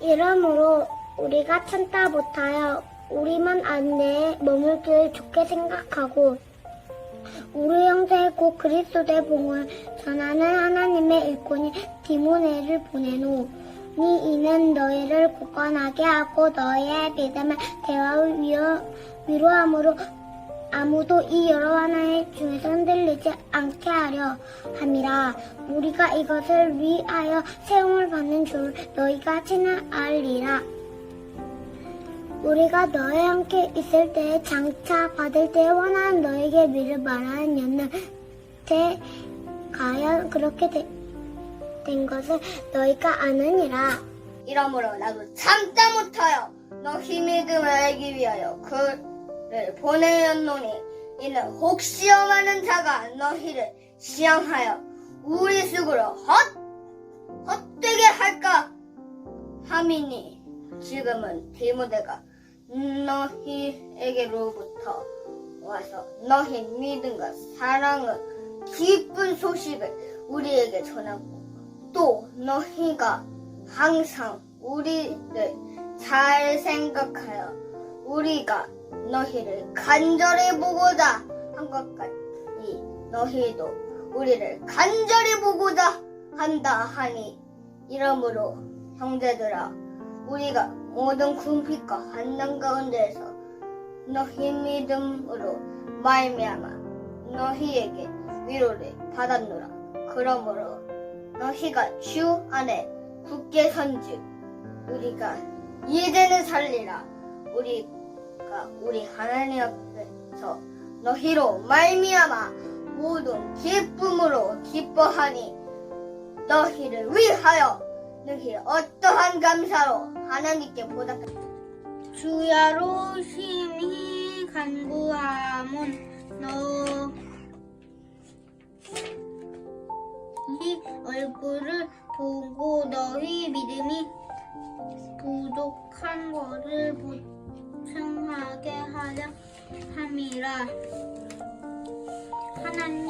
이러므로 우리가 참다 못하여 우리만 안내에 머물기를 좋게 생각하고 우리 형제 곧 그리스도의 봉을 전하는 하나님의 일꾼이 디모네를 보내노. 니 이는 너희를 굳건하게 하고 너희의 믿음을 위로, 위로함으로 아무도 이 여러 하나의 중에서 흔들리지 않게 하려 함이라. 우리가 이것을 위하여 세움을 받는 줄 너희가 친알리라. 우리가 너희 함께 있을 때에 장차 받을 때에 원하는 너에게 미를 말하는 연는 때 과연 그렇게 되- 된 것을 너희가 아느니라. 이러므로 나도 참다 못하여 너희 믿음을 알기 위하여 그 를 보내었노니 이는 혹시 영하는 자가 너희를 시험하여 우리 속으로 헛 헛되게 할까 함이니 지금은 디모데가 너희에게로부터 와서 너희 믿음과 사랑을 기쁜 소식을 우리에게 전하고 또 너희가 항상 우리를 잘 생각하여 우리가 너희를 간절히 보고자 한 것 같이 너희도 우리를 간절히 보고자 한다 하니 이러므로 형제들아 우리가 모든 궁핍과 환난 가운데에서 너희 믿음으로 말미암아 너희에게 위로를 받았노라. 그러므로 너희가 주 안에 굳게 선즉 우리가 이제는 살리라. 우리 가 우리 하나님 앞에서 너희로 말미암아 모든 기쁨으로 기뻐하니 너희를 위하여 너희 어떠한 감사로 하나님께 보답하 주야로 심히 간구함은 너희 얼굴을 보고 너희 믿음이 부족한 보충하게 하려 함이라. 하나님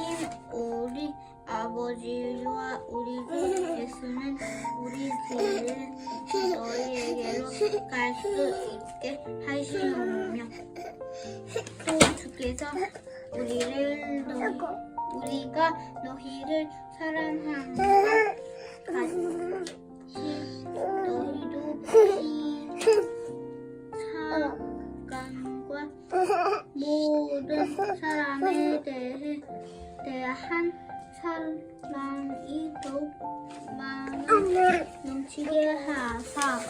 우리 아버지와 우리 주 예수는 우리 죄를 너희에게로 갈 수 있게 하시오며 또 주께서 우리를 너희, 우리가 너희를 것 같이 너희도 사람에 대해 대한 사랑이 더욱 많은 넘치게 하사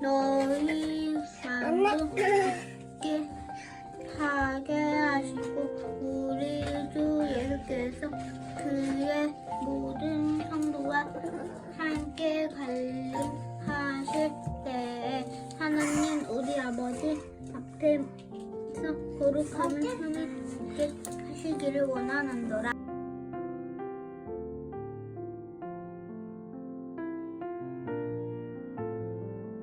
너희 마음도 깊게 하게 하시고 우리 주 예수께서 그 거룩함을 힘있게 하시기를 원하는도라.